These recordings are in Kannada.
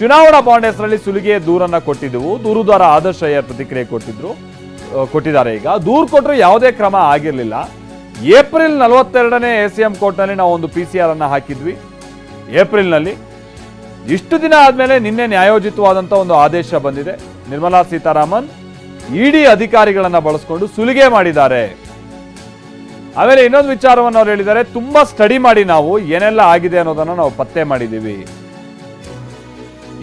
ಚುನಾವಣಾ ಬಾಂಡ್ ಹೆಸರಲ್ಲಿ ಸುಲಿಗೆ ದೂರನ್ನ ಕೊಟ್ಟಿದ್ದೆವು. ದೂರುದಾರ ಆದರ್ಶ ಅಯ್ಯರ್ ಪ್ರತಿಕ್ರಿಯೆ ಕೊಟ್ಟಿದ್ರು ಕೊಟ್ಟಿದ್ದಾರೆ ಈಗ. ದೂರು ಕೊಟ್ಟರು ಯಾವುದೇ ಕ್ರಮ ಆಗಿರಲಿಲ್ಲ. ಏಪ್ರಿಲ್ ನಲವತ್ತೆರಡನೇ ಎ ಸಿ ಎಂ ಕೋರ್ಟ್ನಲ್ಲಿ ನಾವು ಒಂದು ಪಿ ಸಿ ಆರ್ ಅನ್ನು ಹಾಕಿದ್ವಿ. ಏಪ್ರಿಲ್ನಲ್ಲಿ. ಇಷ್ಟು ದಿನ ಆದಮೇಲೆ ನಿನ್ನೆ ನ್ಯಾಯೋಚಿತವಾದಂಥ ಒಂದು ಆದೇಶ ಬಂದಿದೆ. ನಿರ್ಮಲಾ ಸೀತಾರಾಮನ್ ಇಡಿ ಅಧಿಕಾರಿಗಳನ್ನು ಬಳಸ್ಕೊಂಡು ಸುಲಿಗೆ ಮಾಡಿದ್ದಾರೆ. ಆಮೇಲೆ ಇನ್ನೊಂದು ವಿಚಾರವನ್ನು ಅವ್ರು ಹೇಳಿದ್ದಾರೆ. ತುಂಬಾ ಸ್ಟಡಿ ಮಾಡಿ ನಾವು ಏನೆಲ್ಲ ಆಗಿದೆ ಅನ್ನೋದನ್ನ ನಾವು ಪತ್ತೆ ಮಾಡಿದ್ದೀವಿ.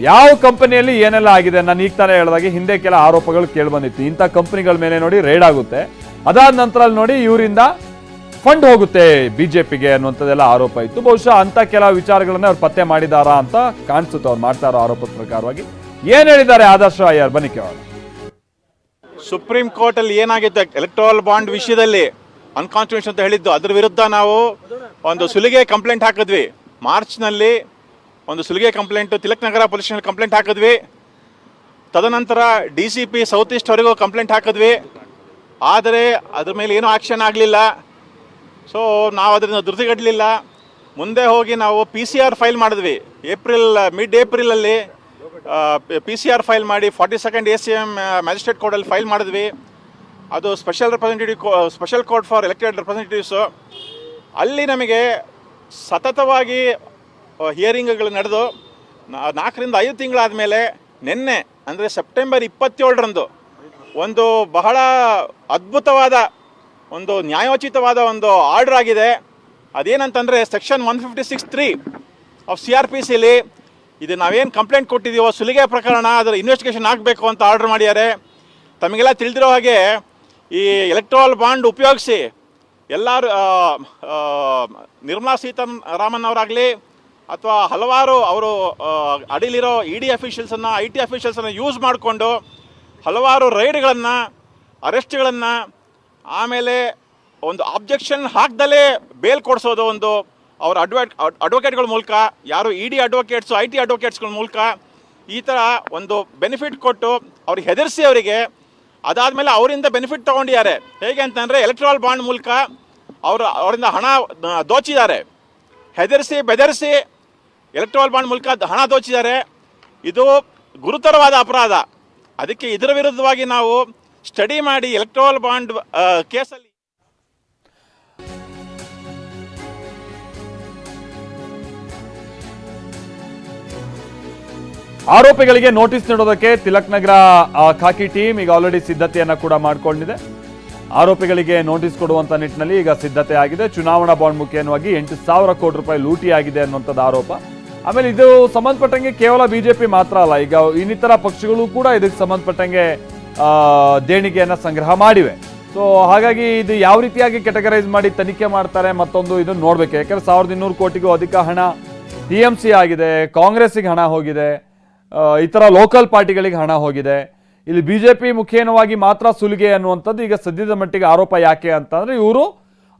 ಯಾವ ಕಂಪನಿಯಲ್ಲಿ ಏನೆಲ್ಲ ಆಗಿದೆ ನಾನು ಈಗ ತಾನೇ ಹೇಳಿದಾಗೆ ಹಿಂದೆ ಕೆಲ ಆರೋಪಗಳು ಕೇಳಿಬಂದಿತ್ತು ಇಂಥ ಕಂಪನಿಗಳ ಮೇಲೆ ನೋಡಿ ರೈಡ್ ಆಗುತ್ತೆ. ಅದಾದ ನಂತರ ನೋಡಿ ಇವರಿಂದ ಫಂಡ್ ಹೋಗುತ್ತೆ ಬಿಜೆಪಿಗೆ ಅನ್ನುವಂಥದ್ದೆಲ್ಲ ಆರೋಪ ಇತ್ತು. ಬಹುಶಃ ಅಂತ ಕೆಲ ವಿಚಾರಗಳನ್ನ ಅವ್ರು ಪತ್ತೆ ಮಾಡಿದಾರಾ ಅಂತ ಕಾಣಿಸುತ್ತೆ ಅವ್ರು ಮಾಡ್ತಾ ಇರೋ ಆರೋಪದ ಪ್ರಕಾರವಾಗಿ. ಏನು ಹೇಳಿದ್ದಾರೆ ಆದರ್ಶ ಅಯ್ಯರ್? ಬನ್ನಿ ಕೇಳೋಣ. ಸುಪ್ರೀಂ ಕೋರ್ಟ್ ಅಲ್ಲಿ ಏನಾಗಿತ್ತು? ಎಲೆಕ್ಟ್ರಲ್ ಬಾಂಡ್ ವಿಷಯದಲ್ಲಿ ಅನ್ಕಾನ್ಸ್ಟಿಟ್ಯೂಷನ್ ಅಂತ ಹೇಳಿದ್ದು. ಅದ್ರ ವಿರುದ್ಧ ನಾವು ಒಂದು ಸುಲಿಗೆ ಕಂಪ್ಲೇಂಟ್ ಹಾಕಿದ್ವಿ. ಮಾರ್ಚ್ನಲ್ಲಿ ಒಂದು ಸುಲಿಗೆ complaint Tilak Nagar station complaint ಹಾಕಿದ್ವಿ. ತದನಂತರ ಡಿ ಸಿ ಪಿ ಸೌತ್ ಈಸ್ಟ್ವರೆಗೂ ಕಂಪ್ಲೇಂಟ್ ಹಾಕಿದ್ವಿ. ಆದರೆ ಅದ್ರ ಮೇಲೆ ಏನೂ ಆಕ್ಷನ್ ಆಗಲಿಲ್ಲ. ಸೊ ನಾವು ಅದರಿಂದ ಧೃತಿಗಡಲಿಲ್ಲ ಮುಂದೆ ಹೋಗಿ ನಾವು ಪಿ ಸಿ ಆರ್ ಫೈಲ್ ಮಾಡಿದ್ವಿ. ಏಪ್ರಿಲ್ ಮಿಡ್ ಏಪ್ರಿಲಲ್ಲಿ ಪಿ ಸಿ ಆರ್ ಫೈಲ್ ಮಾಡಿ forty second A C M magistrate ಕೋರ್ಟಲ್ಲಿ ಫೈಲ್ ಮಾಡಿದ್ವಿ. ಅದು special representative special court for elected representatives ಅಲ್ಲಿ ನಮಗೆ ಸತತವಾಗಿ ಹಿಯರಿಂಗ್ಗಳು ನಡೆದು ನಾಲ್ಕರಿಂದ ಐದು ತಿಂಗಳಾದ ಮೇಲೆ ನಿನ್ನೆ, ಅಂದರೆ ಸೆಪ್ಟೆಂಬರ್ ಇಪ್ಪತ್ತೇಳರಂದು, ಒಂದು ಬಹಳ ಅದ್ಭುತವಾದ, ಒಂದು ನ್ಯಾಯೋಚಿತವಾದ ಒಂದು ಆರ್ಡರ್ ಆಗಿದೆ. ಅದೇನಂತಂದರೆ section one fifty six three of C R P ಸಿಲಿ ಇದು ನಾವೇನು ಕಂಪ್ಲೇಂಟ್ ಕೊಟ್ಟಿದ್ದೀವೋ ಸುಲಿಗೆ ಪ್ರಕರಣ, ಅದರ ಇನ್ವೆಸ್ಟಿಗೇಷನ್ ಆಗಬೇಕು ಅಂತ ಆರ್ಡರ್ ಮಾಡಿದ್ದಾರೆ. ತಮಗೆಲ್ಲ ತಿಳಿದಿರೋ ಹಾಗೆ ಈ ಎಲೆಕ್ಟ್ರಾಲ್ ಬಾಂಡ್ ಉಪಯೋಗಿಸಿ ಎಲ್ಲರೂ ನಿರ್ಮಲಾ ಸೀತಾರಾಮನ್ ಅವರಾಗಲಿ ಅಥವಾ ಹಲವಾರು ಅವರು ಅಡಿಲಿರೋ ಇ ಡಿ ಅಫಿಷಿಯಲ್ಸನ್ನು ಐ ಟಿ ಅಫಿಷಿಯಲ್ಸನ್ನು ಯೂಸ್ ಮಾಡಿಕೊಂಡು ಹಲವಾರು ರೈಡ್ಗಳನ್ನು, ಅರೆಸ್ಟ್ಗಳನ್ನು, ಆಮೇಲೆ ಒಂದು ಆಬ್ಜೆಕ್ಷನ್ ಹಾಕ್ದಲೇ ಬೇಲ್ ಕೊಡಿಸೋದು ಒಂದು ಅವ್ರ ಅಡ್ವೈಟ್ ಅಡ್ವೊಕೇಟ್ಗಳ ಮೂಲಕ, ಯಾರು E D advocates, I T ಅಡ್ವೊಕೇಟ್ಸ್ಗಳ ಮೂಲಕ ಈ ಥರ ಒಂದು ಬೆನಿಫಿಟ್ ಕೊಟ್ಟು ಅವ್ರಿಗೆ ಹೆದರಿಸಿ ಅವರಿಗೆ, ಅದಾದಮೇಲೆ ಅವರಿಂದ ಬೆನಿಫಿಟ್ ತೊಗೊಂಡಿದ್ದಾರೆ. ಹೇಗೆ ಅಂತಂದರೆ ಎಲೆಕ್ಟ್ರಾಲ್ ಬಾಂಡ್ ಮೂಲಕ ಅವರು, ಅವರಿಂದ ಹಣ ದೋಚಿದ್ದಾರೆ. ಹೆದರಿಸಿ, ಬೆದರಿಸಿ ಎಲೆಕ್ಟ್ರಾಲ್ ಬಾಂಡ್ ಮೂಲಕ ಹಣ ದೋಚಿದ್ದಾರೆ ಇದು ಗುರುತರವಾದ ಅಪರಾಧ. ಅದಕ್ಕೆ ಇದರ ವಿರುದ್ಧವಾಗಿ ನಾವು ಸ್ಟಡಿ ಮಾಡಿ ಎಲೆಕ್ಟ್ರಾಲ್ ಬಾಂಡ್ ಕೇಸಲ್ಲಿ ಆರೋಪಿಗಳಿಗೆ ನೋಟಿಸ್ ನೀಡೋದಕ್ಕೆ ತಿಲಕ್ ನಗರ ಖಾಕಿ ಟೀಮ್ ಈಗ ಆಲ್ರೆಡಿ ಸಿದ್ಧತೆಯನ್ನು ಕೂಡ ಮಾಡಿಕೊಂಡಿದೆ. ಆರೋಪಿಗಳಿಗೆ ನೋಟಿಸ್ ಕೊಡುವಂತ ನಿಟ್ಟಿನಲ್ಲಿ ಈಗ ಸಿದ್ಧತೆ ಆಗಿದೆ. ಚುನಾವಣಾ ಬಾಂಡ್ ಮುಖೇನವಾಗಿ ಎಂಟು ಸಾವಿರ ಕೋಟಿ ರೂಪಾಯಿ ಲೂಟಿ ಆಗಿದೆ ಅನ್ನುವಂಥದ್ದು ಆರೋಪ. ಆಮೇಲೆ ಇದು ಸಂಬಂಧಪಟ್ಟಂಗೆ ಕೇವಲ ಬಿಜೆಪಿ ಮಾತ್ರ ಅಲ್ಲ, ಈಗ ಇನ್ನಿತರ ಪಕ್ಷಗಳು ಕೂಡ ಇದಕ್ಕೆ ಸಂಬಂಧಪಟ್ಟಂಗೆ ದೇಣಿಗೆಯನ್ನು ಸಂಗ್ರಹ ಮಾಡಿವೆ. ಸೊ ಹಾಗಾಗಿ ಇದು ಯಾವ ರೀತಿಯಾಗಿ ಕೆಟಗರೈಸ್ ಮಾಡಿ ತನಿಖೆ ಮಾಡ್ತಾರೆ ಮತ್ತೊಂದು ಇದನ್ನು ನೋಡ್ಬೇಕು. ಯಾಕಂದ್ರೆ ಸಾವಿರದ ಇನ್ನೂರು ಕೋಟಿಗೂ ಅಧಿಕ ಹಣ ಟಿ ಎಂ ಸಿ ಆಗಿದೆ, ಕಾಂಗ್ರೆಸ್ಸಿಗೆ ಹಣ ಹೋಗಿದೆ ಇತರ ಲೋಕಲ್ ಪಾರ್ಟಿಗಳಿಗೆ ಹಣ ಹೋಗಿದೆ. ಇಲ್ಲಿ ಬಿಜೆಪಿ ಮುಖೇನವಾಗಿ ಮಾತ್ರ ಸುಲಿಗೆ ಅನ್ನುವಂಥದ್ದು ಈಗ ಸದ್ಯದ ಮಟ್ಟಿಗೆ ಆರೋಪ ಯಾಕೆ ಅಂತಂದ್ರೆ ಇವರು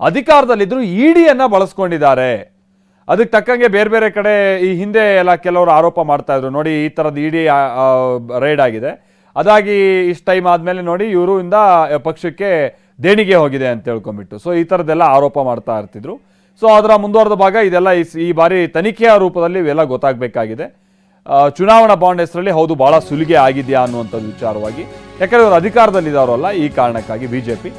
ಅಧಿಕಾರದಲ್ಲಿದ್ರು ಡಿಯನ್ನು ಬಳಸ್ಕೊಂಡಿದ್ದಾರೆ. ಅದಕ್ಕೆ ತಕ್ಕಂಗೆ ಬೇರೆ ಬೇರೆ ಕಡೆ ಈ ಹಿಂದೆ ಎಲ್ಲ ಕೆಲವರು ಆರೋಪ ಮಾಡ್ತಾ ಇದ್ರು. ನೋಡಿ, ಈ ಥರದ್ದು ಇಡಿ ರೈಡ್ ಆಗಿದೆ. ಅದಾಗಿ ಇಷ್ಟು ಟೈಮ್ ಆದಮೇಲೆ ನೋಡಿ, ಇವರು ಇಂದ ಪಕ್ಷಕ್ಕೆ ದೇಣಿಗೆ ಹೋಗಿದೆ ಅಂತ ಹೇಳ್ಕೊಂಬಿಟ್ಟು ಸೊ ಈ ಥರದ್ದೆಲ್ಲ ಆರೋಪ ಮಾಡ್ತಾ ಇರ್ತಿದ್ರು. ಸೊ ಅದರ ಮುಂದುವರೆದ ಭಾಗ, ಇದೆಲ್ಲ ಈ ಬಾರಿ ತನಿಖೆಯ ರೂಪದಲ್ಲಿ ಇವೆಲ್ಲ ಗೊತ್ತಾಗಬೇಕಾಗಿದೆ. ಚುನಾವಣಾ ಬಾಂಡ್ ಹೆಸರಲ್ಲಿ ಹೌದು, ಭಾಳ ಸುಲಿಗೆ ಆಗಿದೆಯಾ ಅನ್ನುವಂಥದ್ದು ವಿಚಾರವಾಗಿ. ಯಾಕಂದರೆ ಇವರು ಅಧಿಕಾರದಲ್ಲಿದ್ದಾರಲ್ಲ ಈ ಕಾರಣಕ್ಕಾಗಿ ಬಿಜೆಪಿ